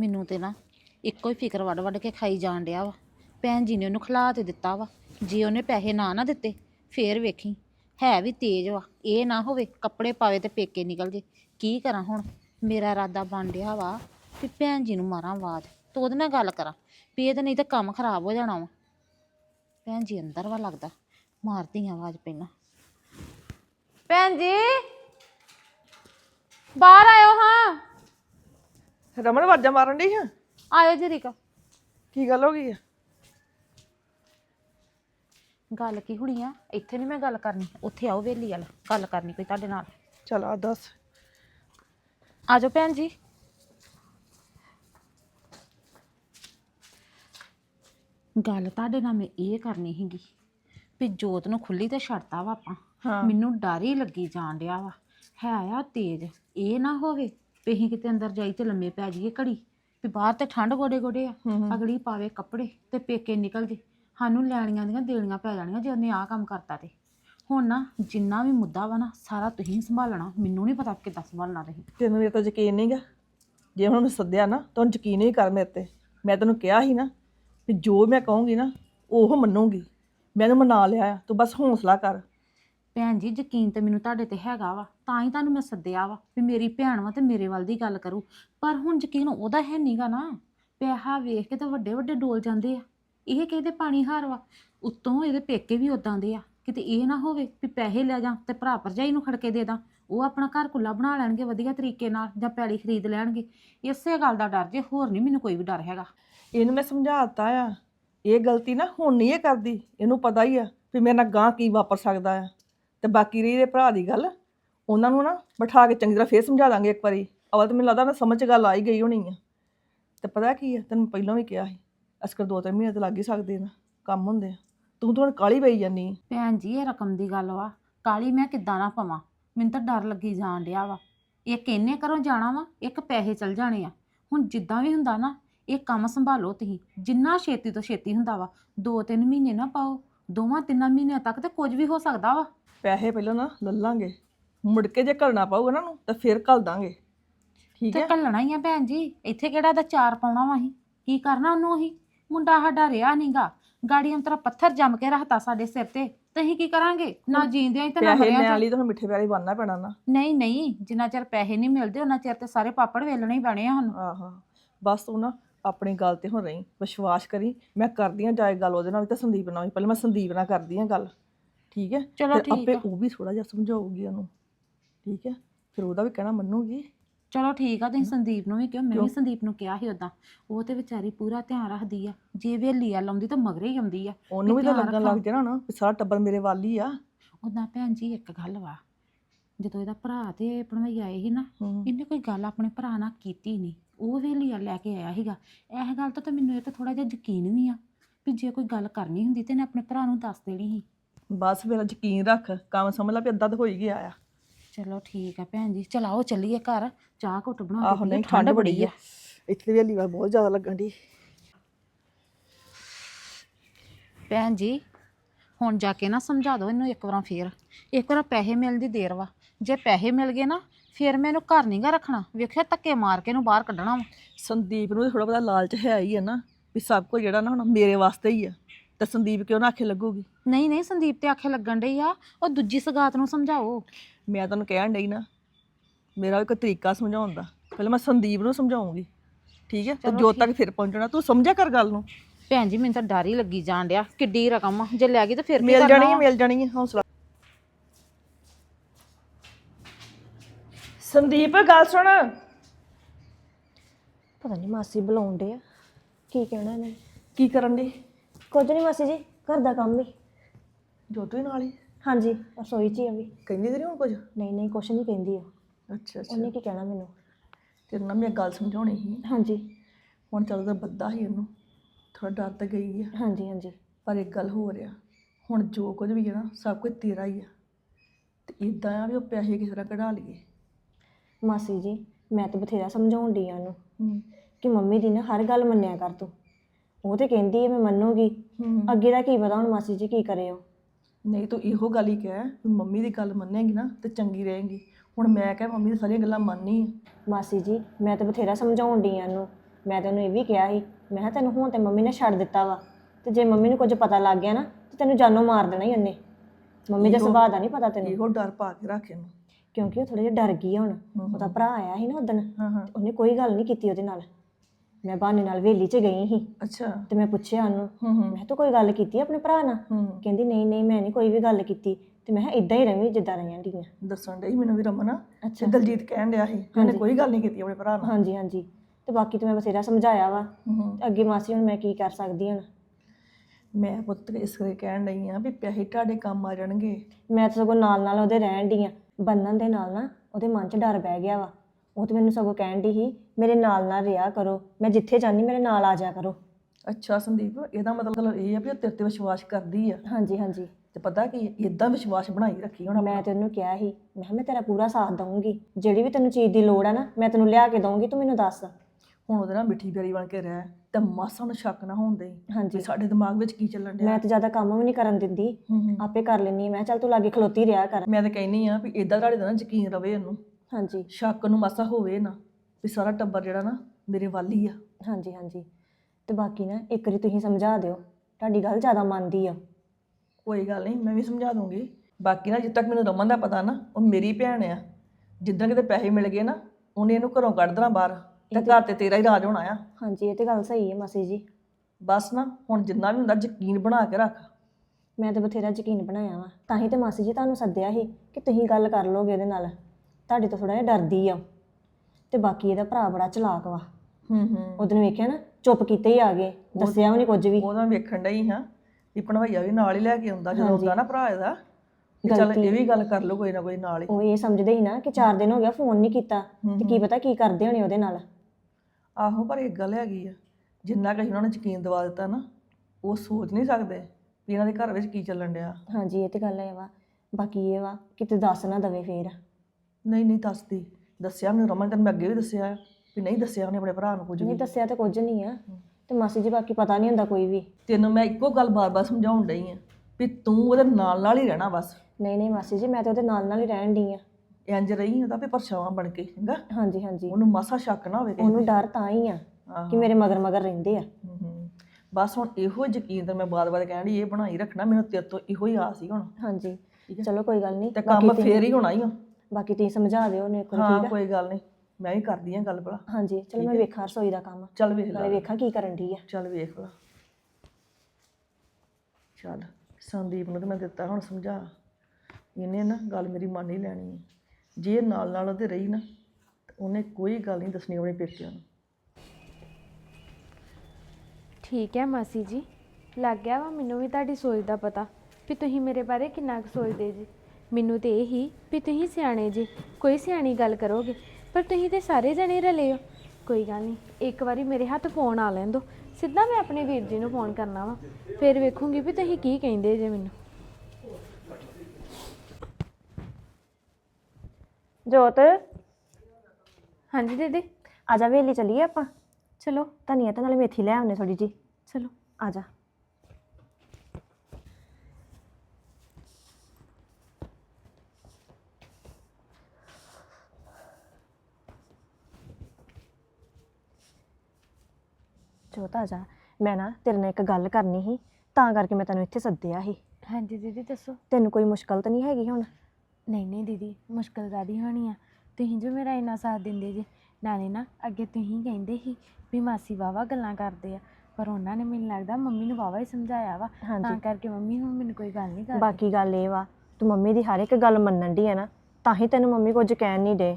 ਮੈਨੂੰ ਤੇ ਨਾ ਇੱਕੋ ਹੀ ਫਿਕਰ ਵੱਡ ਵੱਡ ਕੇ ਖਾਈ ਜਾਣ ਡਿਆ ਵਾ। ਭੈਣ ਜੀ ਨੇ ਉਹਨੂੰ ਖਿਲਾ ਤੇ ਦਿੱਤਾ ਵਾ। ਜੇ ਉਹਨੇ ਪੈਸੇ ਨਾ ਨਾ ਦਿੱਤੇ, ਫੇਰ ਵੇਖੀ, ਹੈ ਵੀ ਤੇਜ਼ ਵਾ। ਇਹ ਨਾ ਹੋਵੇ ਕੱਪੜੇ ਪਾਵੇ ਤੇ ਪੇਕੇ ਨਿਕਲ ਜੇ। ਕੀ ਕਰਾਂ ਹੁਣ? ਮੇਰਾ ਇਰਾਦਾ ਬਣ ਡਿਆ ਵਾ ਕਿ ਭੈਣ ਜੀ ਨੂੰ ਮਾਰਾਂ ਆਵਾਜ਼। ਤੇ ਉਹਦੇ ਨਾਲ ਗੱਲ ਕਰਾਂ ਵੀ ਇਹ ਤਾਂ ਨਹੀਂ ਤਾਂ ਕੰਮ ਖਰਾਬ ਹੋ ਜਾਣਾ ਵਾ। ਭੈਣ ਜੀ ਅੰਦਰ ਵਾ ਲੱਗਦਾ। ਮਾਰਦੀ ਆਂ ਆਵਾਜ਼ ਪਹਿਲਾਂ। ਭੈਣ ਜੀ, ਬਾਹਰ ਆਇਓ ਹਾਂ। ਰਮਨ ਵਾਜਾਂ ਮਾਰਨ ਡਈ ਹਾਂ ਆਇਓ ਜਰੀਕਾ ਕੀ ਗੱਲ ਹੋ ਗਈ ਆ? ਗੱਲ ਕੀ ਹੋਣੀ ਆ? ਇੱਥੇ ਨਹੀਂ ਮੈਂ ਗੱਲ ਕਰਨੀ ਉੱਥੇ ਆਓ ਵੇਲੀ ਵਾਲਾ ਗੱਲ ਕਰਨੀ ਕੋਈ ਤੁਹਾਡੇ ਨਾਲ। ਚਲ ਆ ਦੱਸ। ਆਜੋ ਭੈਣ ਜੀ। ਗੱਲ ਤੁਹਾਡੇ ਨਾਲ ਮੈਂ ਇਹ ਕਰਨੀ ਸੀਗੀ ਵੀ ਜੋਤ ਨੂੰ ਖੁੱਲੀ ਤੇ ਛੱਡਤਾ ਵਾ ਆਪਾਂ। ਹਾਂ। ਮੈਨੂੰ ਡਰ ਹੀ ਲੱਗੀ ਜਾਣ ਡਿਆ ਵਾ। ਹੈ ਆ ਤੇਜ਼ ਇਹ ਨਾ ਹੋਵੇ ਵੀ ਅਸੀਂ ਕਿਤੇ ਅੰਦਰ ਜਾਈ ਤੇ ਲੰਮੇ ਪੈ ਜਾਈਏ ਘੜੀ ਵੀ ਬਾਹਰ ਤੇ ਠੰਡ ਗੋਡੇ ਗੋਡੇ ਆ। ਹੂੰ। ਅਗਲੀ ਪਾਵੇ ਕੱਪੜੇ ਤੇ ਪੇਕੇ ਨਿਕਲ ਜੇ। ਸਾਨੂੰ ਲੈਣੀਆਂ ਦੀਆਂ ਦੇਣੀਆਂ ਪੈ ਜਾਣੀਆਂ ਜੇ ਉਹਨੇ ਆਹ ਕੰਮ ਕਰਤਾ ਤੇ। ਹੁਣ ਨਾ ਜਿੰਨਾ ਵੀ ਮੁੱਦਾ ਵਾ ਨਾ ਸਾਰਾ ਤੁਸੀਂ ਸੰਭਾਲਣਾ। ਮੈਨੂੰ ਨਹੀਂ ਪਤਾ ਕਿੱਦਾਂ ਸੰਭਾਲਣਾ ਤੁਸੀਂ। ਤੈਨੂੰ ਮੇਰੇ ਤੇ ਯਕੀਨ ਨਹੀਂਗਾ ਜੇ ਹੁਣ ਮੈਂ ਸੱਦਿਆ ਨਾ ਤਾਂ ਹੁਣ ਯਕੀਨ ਹੀ ਕਰ ਮੇਰੇ ਤੇ। ਮੈਂ ਤੈਨੂੰ ਕਿਹਾ ਸੀ ਨਾ ਵੀ ਜੋ ਮੈਂ ਕਹੂੰਗੀ ਨਾ ਉਹ ਮੰਨੂਗੀ। ਮੈਂ ਇਹਨੂੰ ਮਨਾ ਲਿਆ ਆ। ਤੂੰ ਬਸ ਹੌਸਲਾ ਕਰ। ਭੈਣ ਜੀ ਯਕੀਨ ਤੇ ਮੈਨੂੰ ਤੁਹਾਡੇ ਤੇ ਹੈਗਾ ਵਾ। ਤਾਂ ਹੀ ਤੁਹਾਨੂੰ ਮੈਂ ਸੱਦਿਆ ਵਾ ਵੀ ਮੇਰੀ ਭੈਣ ਵਾ ਤੇ ਮੇਰੇ ਵੱਲ ਦੀ ਗੱਲ ਕਰੂ। ਪਰ ਹੁਣ ਯਕੀਨ ਉਹਦਾ ਹੈ ਨਹੀਂਗਾ ਨਾ। ਪੈਸਾ ਵੇਖ ਕੇ ਤਾਂ ਵੱਡੇ ਵੱਡੇ ਡੋਲ ਜਾਂਦੇ ਆ। ਇਹ ਕਿਹਦੇ ਪਾਣੀ ਹਾਰ ਵਾ? ਉੱਤੋਂ ਇਹਦੇ ਪੇਕੇ ਵੀ ਉਦਾਂ ਦੇ ਆ। ਕਿਤੇ ਇਹ ਨਾ ਹੋਵੇ ਵੀ ਪੈਸੇ ਲੈ ਜਾ ਤੇ ਭਰਾ ਭਰਜਾਈ ਨੂੰ ਖੜਕੇ ਦੇ ਦਾਂ। ਉਹ ਆਪਣਾ ਘਰ ਕੁੱਲਾ ਬਣਾ ਲੈਣਗੇ ਵਧੀਆ ਤਰੀਕੇ ਨਾਲ ਜਾਂ ਪੈਲੀ ਖਰੀਦ ਲੈਣਗੇ। ਇਸੇ ਗੱਲ ਦਾ ਡਰ ਜੇ ਹੋਰ ਨਹੀਂ ਮੈਨੂੰ ਕੋਈ ਵੀ ਡਰ ਹੈਗਾ। ਇਹਨੂੰ ਮੈਂ ਸਮਝਾਤਾ ਆ। ਇਹ ਗਲਤੀ ਨਾ ਹੁਣ ਨਹੀਂ ਇਹ ਕਰਦੀ। ਇਹਨੂੰ ਪਤਾ ਹੀ ਆ ਵੀ ਮੇਰੇ ਨਾਲ ਗਾਂ ਕੀ ਵਾਪਰ ਸਕਦਾ ਆ। ਤੇ ਬਾਕੀ ਰਹੀ ਇਹਦੇ ਭਰਾ ਦੀ ਗੱਲ। ਉਹਨਾਂ ਨੂੰ ਨਾ ਬਿਠਾ ਕੇ ਚੰਗੀ ਤਰ੍ਹਾਂ ਫੇਰ ਸਮਝਾ ਦਾਂਗੇ ਇੱਕ ਵਾਰੀ। ਅਵਲ ਤਾਂ ਮੈਨੂੰ ਲੱਗਦਾ ਨਾ ਸਮਝ 'ਚ ਗੱਲ ਆ ਹੀ ਗਈ ਹੋਣੀ ਆ। ਤੇ ਪਤਾ ਕੀ ਆ ਤੈਨੂੰ ਪਹਿਲਾਂ ਵੀ ਕਿਹਾ ਸੀ ਅਸਕਰ ਦੋ ਤਿੰਨ ਮਹੀਨੇ ਤੇ ਲੱਗ ਹੀ ਸਕਦੇ ਨਾ ਕੰਮ ਹੁੰਦੇ ਆ। ਤੂੰ ਤਾਂ ਹੁਣ ਕਾਲੀ ਪਈ ਜਾਨੀ। ਭੈਣ ਜੀ ਇਹ ਰਕਮ ਦੀ ਗੱਲ ਵਾ ਕਾਲੀ ਮੈਂ ਕਿੱਦਾਂ ਨਾ ਪਵਾਂ? ਮੈਨੂੰ ਤਾਂ ਡਰ ਲੱਗੀ ਜਾਣ ਡਿਆ ਵਾ। ਇੱਕ ਇਹਨੇ ਘਰੋਂ ਜਾਣਾ ਵਾ ਇੱਕ ਪੈਸੇ ਚਲ ਜਾਣੇ ਆ। ਹੁਣ ਜਿੱਦਾਂ ਵੀ ਹੁੰਦਾ ਨਾ ਇਹ ਕੰਮ ਸੰਭਾਲੋ ਤੁਸੀਂ। ਜਿੰਨਾ ਛੇਤੀ ਤੋਂ ਛੇਤੀ ਹੁੰਦਾ ਵਾ ਦੋ ਤਿੰਨ ਮਹੀਨੇ ਨਾ ਪਾਓ ਦੋਵਾਂ ਤਿੰਨਾਂ ਮਹੀਨਿਆਂ ਤੱਕ ਤੇ ਕੁਝ ਵੀ ਹੋ ਸਕਦਾ ਵਾ। ਪੈਸੇ ਪਹਿਲਾਂ ਨਾ ਲੱਲਾਂਗੇ। ਮੁੜ ਕੇ ਜੇ ਘਲਣਾ ਪਊਗਾ ਨਾ ਨੂੰ ਤਾਂ ਫੇਰ ਘੱਲ ਦਾਂਗੇ। ਠੀਕ ਤੇ ਹੈ? ਘੱਲਣਾ ਹੀ ਆ ਭੈਣ ਜੀ ਇੱਥੇ ਕਿਹੜਾ ਦਾ ਚਾਰ ਪਾਉਣਾ ਵਾ ਅਸੀਂ? ਕੀ ਕਰਨਾ ਉਹਨੂੰ ਅਸੀਂ? ਮੁੰਡਾ ਸਾਡਾ ਰਿਹਾ ਨਹੀਂਗਾ ਗਾੜੀ ਅੰਤਰਾ ਪੱਥਰ ਜੰਮ ਕੇ ਰੱਖਤਾ ਸਾਡੇ ਸਿਰ ਤੇ। ਤੇ ਅਸੀਂ ਕੀ ਕਰਾਂਗੇ? ਨਾ ਜੀਂਦਿਆਂ ਹੀ ਤੇ ਨਾ ਪੈਸੇ ਮਰਿਆਂ ਲੈਣ ਚ। ਵਾਲੀ ਤਾਂ ਹੁਣ ਮਿੱਠੇ ਪਿਆਰੇ ਬਣਨਾ ਪੈਣਾ ਨਾ। ਨਹੀਂ ਨਹੀਂ ਜਿੰਨਾ ਚਿਰ ਪੈਸੇ ਨਹੀਂ ਮਿਲਦੇ ਉਹਨਾਂ ਚਿਰ ਤੇ ਸਾਰੇ ਪਾਪੜ ਵੇਲਣੇ ਹੀ ਪੈਣੇ ਆ ਸਾਨੂੰ ਆਹਾ ਬਸ ਤੂੰ ਨਾ ਆਪਣੀ ਗੱਲ ਤੇ ਹੁਣ ਰਹੀ ਵਿਸ਼ਵਾਸ ਕਰੀ। ਮੈਂ ਕਰਦੀ ਆ ਜਾਏ ਗੱਲ ਉਹਦੇ ਨਾਲ ਵੀ ਤੇ ਸੰਦੀਪ ਨਾਲ ਵੀ। ਪਹਿਲਾਂ ਮੈਂ ਸੰਦੀਪ ਨਾਲ ਕਰਦੀ ਆ ਗੱਲ। ਠੀਕ ਹੈ? ਚਲੋ ਫਿਰ ਠੀਕ ਆਪੇ ਆ। ਉਹ ਵੀ ਥੋੜਾ ਜਿਹਾ ਸਮਝਾਊਗੀ ਉਹਨੂੰ। ਠੀਕ ਹੈ? ਫਿਰ ਉਹਦਾ ਵੀ ਕਹਿਣਾ ਮੰਨੂਗੀ। ਚਲੋ ਠੀਕ ਆ ਤੁਸੀਂ ਸੰਦੀਪ ਨੂੰ ਵੀ ਕਿਹਾ ਮੈਂ ਵੀ? ਸੰਦੀਪ ਨੂੰ ਕਿਹਾ ਸੀ ਉਦਾਂ ਉਹ ਤੇ ਵਿਚਾਰੀ ਪੂਰਾ ਧਿਆਨ ਰੱਖਦੀ ਆ। ਜੇ ਵੇਲੀ ਆ ਲਾਉਂਦੀ ਤਾਂ ਮਗਰੇ ਹੀ ਆਉਂਦੀ ਆ। ਉਹਨੂੰ ਵੀ ਤਾਂ ਲੱਗਣ। ਲੱਗ ਜਾਣਾ ਨਾ ਵੀ ਸਾਰਾ ਟੱਬਰ ਮੇਰੇ ਵੱਲ ਹੀ ਆ। ਉਦਾਂ ਭੈਣ ਜੀ ਇੱਕ ਗੱਲ ਵਾ। ਜਦੋਂ ਇਹਦਾ ਭਰਾ ਤੇ ਭਣਵਈ ਆਏ ਸੀ ਨਾ। ਇਹਨੇ ਕੋਈ ਗੱਲ ਆਪਣੇ ਭਰਾ ਨਾਲ ਕੀਤੀ ਨਹੀਂ। ਉਹ ਵੇਲੀ ਆ ਲੈ ਕੇ ਆਇਆ ਸੀਗਾ। ਇਹ ਗੱਲ ਤੋਂ ਤਾਂ ਮੈਨੂੰ ਇਹ ਤਾਂ ਥੋੜਾ ਜਿਹਾ ਯਕੀਨ ਵੀ ਆ ਵੀ ਜੇ ਕੋਈ ਗੱਲ ਕਰਨੀ ਹੁੰਦੀ ਤੇ ਇਹਨੇ ਆਪਣੇ ਭਰਾ ਨੂੰ ਦੱਸ ਦੇਣੀ ਸੀ। ਬਸ ਮੇਰਾ ਯਕੀਨ ਰੱਖ ਕੰਮ ਸਮਝ ਲੈ ਵੀ ਅੱਧਾ ਤਾਂ ਹੋ ਹੀ ਗਿਆ ਆ। ਚਲੋ ਠੀਕ ਆ ਭੈਣ ਜੀ ਚਲਾਓ ਚੱਲੀਏ ਘਰ ਚਾਹ ਘੁੱਟ ਬਣਾ ਆਹੋ ਕੇ ਨਹੀਂ ਠੰਡ ਬੜੀ ਆ। ਇੱਥੇ ਵੀ ਹਲੀ ਵਾਰ ਬਹੁਤ ਜ਼ਿਆਦਾ ਲੱਗਣ ਦੀ ਭੈਣ ਜੀ ਹੁਣ ਜਾ ਕੇ ਨਾ ਸਮਝਾ ਦਿਓ ਇਹਨੂੰ ਇੱਕ ਵਾਰ ਫੇਰ। ਇੱਕ ਵਾਰ ਪੈਸੇ ਮਿਲਣ ਦੀ ਦੇਰ ਵਾ। ਜੇ ਪੈਸੇ ਮਿਲ ਗਏ ਨਾ ਫਿਰ ਮੈਂ ਇਹਨੂੰ ਘਰ ਨਹੀਂਗਾ ਰੱਖਣਾ। ਵੇਖਿਆ ਧੱਕੇ ਮਾਰ ਕੇ ਇਹਨੂੰ ਬਾਹਰ ਕੱਢਣਾ ਵਾ। ਸੰਦੀਪ ਨੂੰ ਥੋੜਾ ਬਹੁਤਾ ਲਾਲਚ ਹੈ ਹੀ ਆ ਨਾ ਵੀ ਸਭ ਕੁਝ ਜਿਹੜਾ ਨਾ ਹੁਣ ਮੇਰੇ ਵਾਸਤੇ ਹੀ ਆ। ਤੇ ਸੰਦੀਪ ਕਿਉਂ ਨਾ ਆਖੇ ਲੱਗੂਗੀ? ਨਹੀਂ ਨਹੀਂ ਸੰਦੀਪ ਤੇ ਆਖੇ ਲੱਗਣ ਡਈ ਆ। ਉਹ ਦੂਜੀ ਸਗਾਤ ਨੂੰ ਸਮਝਾਓ। ਮੈਂ ਤੁਹਾਨੂੰ ਕਹਿਣ ਡਈ ਨਾ ਮੇਰਾ ਕੋਈ ਤਰੀਕਾ ਸਮਝਾਉਣ ਦਾ। ਪਹਿਲਾਂ ਮੈਂ ਸੰਦੀਪ ਨੂੰ ਸਮਝਾਉਂਗੀ ਠੀਕ ਹੈ? ਤੇ ਜੋ ਤੱਕ ਫਿਰ ਪਹੁੰਚਣਾ। ਤੂੰ ਸਮਝਿਆ ਕਰ ਗੱਲ ਨੂੰ? ਭੈਣ ਜੀ ਮੈਨੂੰ ਤਾਂ ਡਰ ਹੀ ਲੱਗੀ ਜਾਣ ਡਿਆ। ਕਿੱਡੀ ਰਕਮ ਆ। ਜੇ ਲੈ ਗਈ ਤਾਂ ਫਿਰ ਕੀ ਮਿਲ ਕਰਨਾ ਜਾਣੀ ਹੈ? ਮਿਲ ਜਾਣੀ ਹੈ ਹੌਸਲਾ। ਸੰਦੀਪ ਗੱਲ ਸੁਣ। ਪਤਾ ਨਹੀਂ ਮਾਸੀ ਬੁਲਾਉਂਦੇ ਆ। ਕੀ ਕਹਿਣਾ ਇਹਨੇ? ਕੀ ਕਰਨ ਦੀ ਕੁਝ ਨਹੀਂ ਮਾਸੀ ਜੀ ਘਰ ਦਾ ਕੰਮ ਹੀ ਜੋਤੂ ਹੀ ਨਾਲ ਹੀ? ਹਾਂਜੀ ਰਸੋਈ 'ਚ ਹੀ ਆ ਵੀ। ਕਹਿੰਦੀ ਤੇ ਨਹੀਂ ਹੁਣ ਕੁਝ? ਨਹੀਂ ਨਹੀਂ ਕੁਛ ਨਹੀਂ ਕਹਿੰਦੀ ਉਹ ਅੱਛਾ ਅੱਛਾ। ਉਹਨੇ ਕੀ ਕਹਿਣਾ ਮੈਨੂੰ? ਤੇਰੇ ਨਾਲ ਮੈਂ ਗੱਲ ਸਮਝਾਉਣੀ ਸੀ। ਹਾਂਜੀ। ਹੁਣ ਚੱਲ ਤਾਂ ਬੱਦਾ ਹੀ ਇਹਨੂੰ ਥੋੜਾ ਡਰ ਤਾਂ ਗਈ ਆ। ਹਾਂਜੀ ਹਾਂਜੀ। ਪਰ ਇੱਕ ਗੱਲ ਹੋ ਰਿਹਾ ਹੁਣ ਜੋ ਕੁਝ ਵੀ ਹੈ ਨਾ ਸਭ ਕੁਝ ਤੇਰਾ ਹੀ ਆ। ਤੇ ਇਦਾਂ ਆ ਵੀ ਉਹ ਪੈਸੇ ਕਿਸ ਤਰ੍ਹਾਂ ਕਢਾ ਲਈਏ। ਮਾਸੀ ਜੀ ਮੈਂ ਤਾਂ ਬਥੇਰਾ ਸਮਝਾਉਣ ਡਈ ਆ ਉਹਨੂੰ ਕਿ ਮੰਮੀ ਦੀ ਨਾ ਹਰ ਗੱਲ ਮੰਨਿਆ ਕਰ ਤੂੰ। ਉਹ ਤੇ ਕਹਿੰਦੀ ਹੈ ਮੈਂ ਮੰਨੂਗੀ। ਅੱਗੇ ਦਾ ਕੀ ਪਤਾ ਹੁਣ ਮਾਸੀ ਜੀ ਕੀ ਕਰੇ ਉਹ। ਨਹੀਂ ਤੂੰ ਇਹੋ ਗੱਲ ਹੀ ਕਹਿ ਵੀ ਮੰਮੀ ਦੀ ਗੱਲ ਮੰਨੇਗੀ ਨਾ ਤੇ ਚੰਗੀ ਰਹੇਗੀ। ਹੁਣ ਮੈਂ ਕਹਿ ਮੰਮੀ ਦੀ ਸਾਰੀਆਂ ਗੱਲਾਂ ਮੰਨਨੀ ਆ ਮਾਸੀ ਜੀ ਮੈਂ ਤਾਂ ਬਥੇਰਾ ਸਮਝਾਉਣ ਡਈ ਆ ਉਹਨੂੰ ਮੈਂ ਤੈਨੂੰ ਇਹ ਵੀ ਕਿਹਾ ਸੀ ਮੈਂ ਕਿਹਾ ਤੈਨੂੰ ਹੁਣ ਤੇ ਮੰਮੀ ਨੇ ਛੱਡ ਦਿੱਤਾ ਵਾ। ਤੇ ਜੇ ਮੰਮੀ ਨੂੰ ਕੁਝ ਪਤਾ ਲੱਗ ਗਿਆ ਨਾ ਤੇ ਤੈਨੂੰ ਜਾਨੋਂ ਮਾਰ ਦੇਣਾ ਹੀ ਉਹਨੇ। ਮੰਮੀ ਦੇ ਸੁਭਾਅ ਦਾ ਨਹੀਂ ਪਤਾ ਤੈਨੂੰ। ਇਹੋ ਡਰ ਪਾ ਕੇ ਰੱਖ ਇਹਨੂੰ। ਕਿਉਂਕਿ ਉਹ ਥੋੜਾ ਜਿਹਾ ਡਰ ਗਈ ਆ ਹੁਣ। ਉਹਦਾ ਭਰਾ ਆਇਆ ਸੀ ਨਾ ਉਦੋਂ ਹਾਂ ਹਾਂ। ਉਹਨੇ ਕੋਈ ਗੱਲ ਨਹੀਂ ਕੀਤੀ ਉਹਦੇ ਨਾਲ। ਮੈਂ ਬਹਾਨੇ ਨਾਲ ਵੇਲੀ 'ਚ ਗਈ ਸੀ ਅੱਛਾ। ਤੇ ਮੈਂ ਪੁੱਛਿਆ ਉਹਨੂੰ ਹੂੰ ਹੂੰ। ਮੈਂ ਤੂੰ ਕੋਈ ਗੱਲ ਕੀਤੀ ਆਪਣੇ ਭਰਾ ਨਾਲ? ਹੂੰ ਕਹਿੰਦੀ ਨਹੀਂ ਨਹੀਂ ਮੈਂ ਨਹੀਂ ਕੋਈ ਵੀ ਗੱਲ ਕੀਤੀ। ਤੇ ਮੈਂ ਕਿਹਾ ਇਦਾਂ ਹੀ ਰਵੀਂ ਜਿੱਦਾਂ ਰਹੀਆਂ ਢੀਆਂ ਦੱਸਣ ਡਈ ਮੈਨੂੰ ਵੀ ਰਮਨ। ਅੱਛਾ। ਦਲਜੀਤ ਕਹਿਣ ਡਿਆ ਸੀ ਕਿ ਉਹਨੇ ਕੋਈ ਗੱਲ ਨਹੀਂ ਕੀਤੀ ਆਪਣੇ ਭਰਾ ਨਾਲ। ਹਾਂਜੀ ਹਾਂਜੀ। ਤੇ ਬਾਕੀ ਤੇ ਮੈਂ ਬਥੇਰਾ ਸਮਝਾਇਆ ਵਾ। ਹੂੰ ਹੂੰ। ਤੇ ਅੱਗੇ ਮਾਸੀ ਹੁਣ ਮੈਂ ਕੀ ਕਰ ਸਕਦੀ ਹਾਂ ਮੈਂ ਪੁੱਤ ਇਸ ਕਰਕੇ ਕਹਿਣ ਡਈ ਆ ਵੀ ਪੈਸੇ ਤੁਹਾਡੇ ਕੰਮ ਆ ਜਾਣਗੇ। ਮੈਂ ਤਾਂ ਸਗੋਂ ਨਾਲ ਨਾਲ ਉਹਦੇ ਰਹਿਣ ਦੀ ਆ। ਬੰਨਣ ਦੇ ਨਾਲ ਨਾ ਉਹਦੇ ਮਨ 'ਚ ਡਰ ਬਹਿ ਗਿਆ ਵਾ। ਉਹ ਤੇ ਮੈਨੂੰ ਸਗੋਂ ਕਹਿਣ ਦੀ ਸੀ ਮੇਰੇ ਨਾਲ ਨਾਲ ਰਿਹਾ ਕਰੋ ਮੈਂ ਜਿੱਥੇ ਜਾਂਦੀ ਮੇਰੇ ਨਾਲ ਆ ਜਾਇਆ ਕਰੋ। ਅੱਛਾ ਸੰਦੀਪ ਇਹਦਾ ਮਤਲਬ ਇਹ ਆ ਵੀ ਉਹ ਤੇਰੇ ਤੇ ਵਿਸ਼ਵਾਸ ਕਰਦੀ ਆ। ਹਾਂਜੀ ਹਾਂਜੀ। ਤੇ ਪਤਾ ਕੀ ਇਦਾਂ ਵਿਸ਼ਵਾਸ ਬਣਾਈ ਰੱਖੀ ਹੁਣ ਮੈਂ ਤੇ ਉਹਨੂੰ ਕਿਹਾ ਸੀ ਮੈਂ ਕਿਹਾ ਮੈਂ ਤੇਰਾ ਪੂਰਾ ਸਾਥ ਦਊਂਗੀ ਜਿਹੜੀ ਵੀ ਤੈਨੂੰ ਚੀਜ਼ ਦੀ ਲੋੜ ਆ ਨਾ ਮੈਂ ਤੈਨੂੰ ਲਿਆ ਕੇ ਦਊਂਗੀ ਤੂੰ ਮੈਨੂੰ ਦੱਸ। ਹੁਣ ਉਹਦੇ ਨਾਲ ਮਿੱਠੀ ਪਿਆਰੀ ਬਣ ਕੇ ਰਹਿ ਤੇ ਮਾਸਾ ਨੂੰ ਸ਼ੱਕ ਨਾ ਹੋਣ ਦੇ ਹਾਂਜੀ। ਸਾਡੇ ਦਿਮਾਗ ਵਿੱਚ ਕੀ ਚੱਲਣ ਡਿਆ? ਮੈਂ ਤੇ ਜ਼ਿਆਦਾ ਕੰਮ ਵੀ ਨਹੀਂ ਕਰਨ ਦਿੰਦੀ ਹੂੰ ਹੂੰ। ਆਪੇ ਕਰ ਲੈਣੀ ਮੈਂ ਚੱਲ ਤੂੰ ਲਾਗੇ ਖਲੋਤੀ ਰਿਹਾ ਕਰ। ਮੈਂ ਤਾਂ ਕਹਿੰਨੀ ਆ ਵੀ ਇਦਾਂ ਤੁਹਾਡੇ ਦਾ ਨਾ ਯਕੀਨ ਰਵੇ ਇਹਨੂੰ। ਹਾਂਜੀ। ਸ਼ੱਕ ਨੂੰ ਮਾਸਾ ਹੋਵੇ ਨਾ ਵੀ ਸਾਰਾ ਟੱਬਰ ਜਿਹੜਾ ਨਾ ਮੇਰੇ ਵੱਲ ਹੀ ਆ। ਹਾਂਜੀ ਹਾਂਜੀ। ਤੇ ਬਾਕੀ ਨਾ ਇੱਕ ਵਾਰੀ ਤੁਸੀਂ ਸਮਝਾ ਦਿਓ ਤੁਹਾਡੀ ਗੱਲ ਜ਼ਿਆਦਾ ਮੰਨਦੀ ਆ। ਕੋਈ ਗੱਲ ਨਹੀਂ ਮੈਂ ਵੀ ਸਮਝਾ ਦੂੰਗੀ। ਬਾਕੀ ਨਾ ਜਿੱਦ ਤੱਕ ਮੈਨੂੰ ਰਮਨ ਦਾ ਪਤਾ ਨਾ ਉਹ ਮੇਰੀ ਭੈਣ ਆ। ਜਿੱਦਾਂ ਕਿਤੇ ਪੈਸੇ ਮਿਲ ਗਏ ਨਾ ਉਹਨੇ ਇਹਨੂੰ ਘਰੋਂ ਕੱਢ ਦੇਣਾ ਬਾਹਰ। ਤੇ ਘਰ ਤੇ ਤੇਰਾ ਹੀ ਰਾਜ ਹੋਣਾ ਆ। ਹਾਂਜੀ ਇਹ ਤੇ ਗੱਲ ਸਹੀ ਹੈ ਮਾਸੀ ਜੀ। ਬਸ ਨਾ ਹੁਣ ਜਿੰਨਾ ਵੀ ਹੁੰਦਾ ਯਕੀਨ ਬਣਾ ਕੇ ਰੱਖ। ਮੈਂ ਤੇ ਬਥੇਰਾ ਯਕੀਨ ਬਣਾਇਆ ਵਾ। ਤਾਂ ਹੀ ਤੇ ਮਾਸੀ ਜੀ ਤੁਹਾਨੂੰ ਸੱਦਿਆ ਸੀ ਕਿ ਤੁਸੀਂ ਗੱਲ ਕਰ ਲੋਗੇ ਉਹਦੇ ਨਾਲ। ਤੁਹਾਡੇ ਤੋਂ ਥੋੜਾ ਜਿਹਾ ਡਰਦੀ ਆ। ਤੇ ਬਾਕੀ ਇਹਦਾ ਭਰਾ ਬੜਾ ਚਲਾਕ ਵਾ। ਹੂੰ ਹੂੰ। ਉਹਦੋਂ ਵੇਖਿਆ ਨਾ ਚੁੱਪ ਕੀਤੇ ਹੀ ਆ ਗਏ ਦੱਸਿਆ ਵੀ ਨਹੀਂ ਕੁਝ ਵੀ। ਉਹਦਾ ਵੇਖਣ ਡਈ ਹਾਂ ਵੀ ਭਣਵਈਆ ਵੀ ਨਾਲ ਹੀ ਲੈ ਕੇ ਆਉਂਦਾ ਜਦੋਂ ਆਉਂਦਾ ਨਾ ਭਰਾ ਇਹਦਾ। ਵੀ ਚੱਲ ਇਹ ਵੀ ਗੱਲ ਕਰ ਲਓ ਕੋਈ ਨਾ ਕੋਈ ਨਾਲ ਹੀ। ਉਹ ਇਹ ਸਮਝਦੇ ਹੀ ਨਾ ਕਿ 4 ਦਿਨ ਹੋ ਗਿਆ ਫੋਨ ਨਹੀਂ ਕੀਤਾ। ਤੇ ਕੀ ਪਤਾ ਕੀ ਕਰਦੇ ਹੋਣੇ ਉਹਦੇ ਨਾਲ। ਆਹੋ ਪਰ ਇੱਕ ਗੱਲ ਹੈਗੀ ਆ ਜਿੰਨਾ ਕਿ ਉਹਨਾਂ ਨੂੰ ਯਕੀਨ ਦਿਵਾ ਦਿੱਤਾ ਨਾ ਉਹ ਸੋਚ ਨਹੀਂ ਸਕਦੇ ਵੀ ਇਹਨਾਂ ਦੇ ਘਰ ਵਿੱਚ ਕੀ ਚੱਲਣ ਡਿਆ। ਹਾਂਜੀ ਇਹ ਤੇ ਗੱਲ ਹੈ ਵਾ। ਬਾਕੀ ਇਹ ਵਾ ਕਿਤੇ ਦੱਸ ਨਾ ਦਵੇ ਫੇਰ। ਨਹੀਂ ਨਹੀਂ ਦੱਸਦੀ। ਦੱਸਿਆ ਮੈਨੂੰ ਰਮਨ ਤੈਨੂੰ ਮੈਂ ਅੱਗੇ ਵੀ ਦੱਸਿਆ ਵੀ ਨਹੀਂ ਦੱਸਿਆ ਉਹਨੇ ਆਪਣੇ ਭਰਾ ਨੂੰ ਕੁਝ ਨਹੀਂ ਵੀ। ਦੱਸਿਆ ਤੇ ਕੁਝ ਨਹੀਂ ਆ। ਤੇ ਮਾਸੀ ਜੀ ਬਾਕੀ ਪਤਾ ਨਹੀਂ ਹੁੰਦਾ ਕੋਈ ਵੀ। ਤੈਨੂੰ ਮੈਂ ਇੱਕੋ ਗੱਲ ਬਾਰ-ਬਾਰ ਸਮਝਾਉਣ ਡਈ ਆ ਵੀ ਤੂੰ ਉਹਦੇ ਨਾਲ ਨਾਲ ਹੀ ਰਹਿਣਾ ਬਸ। ਨਹੀਂ ਨਹੀਂ ਮਾਸੀ ਜੀ ਮੈਂ ਤੇ ਉਹਦੇ ਨਾਲ ਨਾਲ ਹੀ ਰਹਿਣ ਦੀ ਆ ਇੰਜ ਰਹੀ ਉਹਦਾ ਵੀ ਪਰਛਾਵਾਂ ਬਣ ਕੇ ਚੰਗਾ? ਹਾਂਜੀ ਹਾਂਜੀ। ਉਹਨੂੰ ਮਾਸਾ ਸ਼ੱਕ ਨਾ ਹੋਵੇ ਕਿਸੇ ਉਹਨੂੰ ਡਰ ਤਾਂ ਹੀ ਆ। ਕਿ ਮੇਰੇ ਮਗਰ ਮਗਰ ਰਹਿੰਦੇ ਆ। ਬਸ ਹੁਣ ਇਹੋ ਯਕੀਨ ਤੇ ਮੈਂ ਬਾਰ-ਬਾਰ ਕਹਿਣ ਡਈ ਇਹ ਬਣਾਈ ਰੱਖਣਾ ਮੈਨੂੰ ਤੇਰੇ ਤੋਂ ਇਹੋ ਹੀ ਆਸ ਸੀ ਹੁਣ। ਹਾਂਜੀ। ਚਲੋ ਕੋਈ ਗੱਲ ਨਹੀਂ ਤੇ ਕੰਮ ਫੇਰ ਹੀ ਹੋਣਾ ਹੀ ਆ ਬਾਕੀ ਤੁਸੀਂ ਸਮਝਾ ਦਿਓ ਉਹਨੂੰ ਇੱਕ ਵਾਰੀ ਹਾਂ ਕੋਈ ਗੱਲ ਨਹੀਂ। ਮੈਂ ਵੀ ਕਰਦੀ ਆ ਗੱਲ ਭਲਾ। ਹਾਂਜੀ ਚਲੋ ਮੈਂ ਵੇਖਾਂ ਰਸੋਈ ਦਾ ਕੰਮ। ਚੱਲ ਵੇਖ ਲੈ। ਵੇਖਾਂ ਕੀ ਕਰਨ ਦੀ ਆ। ਚੱਲ ਵੇਖ ਲਾ। ਚੱਲ ਸੰਦੀਪ ਨੂੰ ਤਾਂ ਮੈਂ ਦਿੱਤਾ ਹੁਣ ਸਮਝਾ। ਇਹਨੇ ਨਾ ਗੱਲ ਮੇਰੀ ਮੰਨ ਹੀ ਲੈਣੀ ਹੈ ਜੇ ਨਾਲ ਨਾਲ ਉਹਦੇ ਰਹੀ ਨਾ ਤਾਂ ਉਹਨੇ ਕੋਈ ਗੱਲ ਨਹੀਂ ਦੱਸਣੀ ਆਪਣੇ ਪੇਕਿਆਂ ਨੂੰ। ਠੀਕ ਹੈ ਮਾਸੀ ਜੀ। ਲੱਗ ਗਿਆ ਵਾ ਮੈਨੂੰ ਵੀ ਤੁਹਾਡੀ ਸੋਚ ਦਾ ਪਤਾ ਵੀ ਤੁਸੀਂ ਮੇਰੇ ਬਾਰੇ ਕਿੰਨਾ ਕੁ ਸੋਚਦੇ ਜੀ। ਮੈਨੂੰ ਤੇ ਇਹ ਹੀ ਵੀ ਤੁਸੀਂ ਸਿਆਣੇ ਜੀ ਕੋਈ ਸਿਆਣੀ ਗੱਲ ਕਰੋਗੇ ਪਰ ਤੁਸੀਂ ਤੇ ਸਾਰੇ ਜਣੇ ਰਲੇ ਹੋ। ਕੋਈ ਗੱਲ ਨਹੀਂ ਇੱਕ ਵਾਰੀ ਮੇਰੇ ਹੱਥ ਫੋਨ ਆ ਲੈਣ ਦਿਓ। ਸਿੱਧਾ ਮੈਂ ਆਪਣੇ ਵੀਰ ਜੀ ਨੂੰ ਫੋਨ ਕਰਨਾ ਵਾ ਫਿਰ ਵੇਖੂੰਗੀ ਵੀ ਤੁਸੀਂ ਕੀ ਕਹਿੰਦੇ ਜੇ ਮੈਨੂੰ। ਜੋਤ? ਹਾਂਜੀ ਦੀਦੀ। ਆ ਜਾ ਵੇਲੀ ਚੱਲੀਏ ਆਪਾਂ। ਚਲੋ। ਧਨੀਆ ਤੇ ਨਾਲੇ ਮੇਥੀ ਲੈ ਆਉਨੇ ਥੋੜੀ ਜੀ ਚਲੋ। ਆ ਜਾ। ਜੋਤ ਆ ਜਾ। ਮੈਂ ਨਾ ਤੇਰੇ ਨਾਲ ਇੱਕ ਗੱਲ ਕਰਨੀ ਸੀ ਤਾਂ ਕਰਕੇ ਮੈਂ ਤੈਨੂੰ ਇੱਥੇ ਸੱਦਿਆ ਸੀ। ਹਾਂਜੀ ਦੀਦੀ ਦੱਸੋ। ਤੈਨੂੰ ਕੋਈ ਮੁਸ਼ਕਲ ਤਾਂ ਨਹੀਂ ਹੈਗੀ ਹੁਣ? ਨਹੀਂ ਨਹੀਂ ਦੀਦੀ ਮੁਸ਼ਕਲ ਕਾਦੀ ਹੋਣੀ ਆ? ਤੁਸੀਂ ਜੋ ਮੇਰਾ ਇੰਨਾ ਸਾਥ ਦਿੰਦੇ ਜੇ ਨਾਲੇ ਨਾ ਅੱਗੇ ਤੁਸੀਂ ਕਹਿੰਦੇ ਸੀ ਵੀ ਮਾਸੀ ਵਾਵਾ ਗੱਲਾਂ ਕਰਦੇ ਆ ਪਰ ਉਹਨਾਂ ਨੇ ਮੈਨੂੰ ਲੱਗਦਾ ਮੰਮੀ ਨੂੰ ਵਾਵਾ ਹੀ ਸਮਝਾਇਆ ਵਾ। ਹਾਂਜੀ। ਤਾਂ ਕਰਕੇ ਮੰਮੀ ਹੁਣ ਮੈਨੂੰ ਕੋਈ ਗੱਲ ਨਹੀਂ ਕਰਦੀ। ਬਾਕੀ ਗੱਲ ਇਹ ਵਾ ਤੂੰ ਮੰਮੀ ਦੀ ਹਰ ਇੱਕ ਗੱਲ ਮੰਨਣ ਦੀ ਹੈ ਨਾ ਤਾਂ ਹੀ ਤੈਨੂੰ ਮੰਮੀ ਕੁਝ ਕਹਿਣ ਨਹੀਂ ਦੇ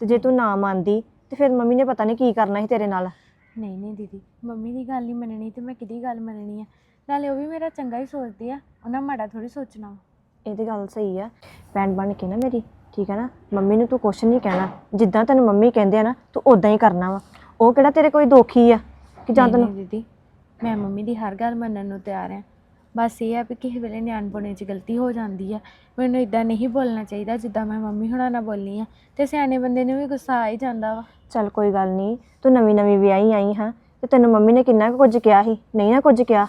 ਤੇ ਜੇ ਤੂੰ ਨਾ ਮੰਨਦੀ ਤੇ ਫਿਰ ਮੰਮੀ ਨੇ ਪਤਾ ਨਹੀਂ ਕੀ ਕਰਨਾ ਸੀ ਤੇਰੇ ਨਾਲ? ਨਹੀਂ ਨਹੀਂ ਦੀਦੀ ਮੰਮੀ ਦੀ ਗੱਲ ਨਹੀਂ ਮੰਨਣੀ ਤੇ ਮੈਂ ਕਿਹਦੀ ਗੱਲ ਮੰਨਣੀ ਆ? ਨਾਲੇ ਉਹ ਵੀ ਮੇਰਾ ਚੰਗਾ ਹੀ ਸੋਚਦੇ ਆ ਉਹਨਾਂ ਮਾੜਾ ਥੋੜੀ ਸੋਚਣਾ ਵਾ। ਇਹ ਤੇ ਗੱਲ ਸਹੀ ਆ ਭੈਣ ਬਣ ਕੇ ਨਾ ਮੇਰੀ ਠੀਕ ਹੈ ਨਾ? ਮੰਮੀ ਨੂੰ ਤੂੰ ਕੁਛ ਨਹੀਂ ਕਹਿਣਾ ਜਿੱਦਾਂ ਤੈਨੂੰ ਮੰਮੀ ਕਹਿੰਦੇ ਆ ਨਾ ਤੂੰ ਉਦਾਂ ਹੀ ਕਰਨਾ ਵਾ। ਉਹ ਕਿਹੜਾ ਤੇਰੇ ਕੋਈ ਦੋਖੀ ਆ? ਕਿ ਜਾਂ ਨਹੀਂ ਤੈਨੂੰ ਨਹੀਂ ਦੀਦੀ ਮੈਂ ਮੰਮੀ ਦੀ ਹਰ ਗੱਲ ਮੰਨਣ ਨੂੰ ਤਿਆਰ ਆ। ਬਸ ਇਹ ਆ ਵੀ ਕਿਸੇ ਵੇਲੇ ਨਿਆਣਪੁਣੇ 'ਚ ਗਲਤੀ ਹੋ ਜਾਂਦੀ ਆ। ਮੈਨੂੰ ਇਦਾਂ ਨਹੀਂ ਬੋਲਣਾ ਚਾਹੀਦਾ ਜਿੱਦਾਂ ਮੈਂ ਮੰਮੀ ਹੁਣਾਂ ਨਾਲ ਬੋਲੀ ਆ ਤੇ ਸਿਆਣੇ ਬੰਦੇ ਨੂੰ ਵੀ ਗੁੱਸਾ ਆ ਹੀ ਜਾਂਦਾ ਵਾ। ਚੱਲ ਕੋਈ ਗੱਲ ਨਹੀਂ ਤੂੰ ਨਵੀਂ ਨਵੀਂ ਵਿਆਹੀ ਆਈ ਹਾਂ ਤੇ ਤੈਨੂੰ ਮੰਮੀ ਨੇ ਕਿੰਨਾ ਕੁ ਕੁਝ ਕਿਹਾ ਸੀ ਨਹੀਂ ਨਾ ਕੁਝ ਕਿਹਾ?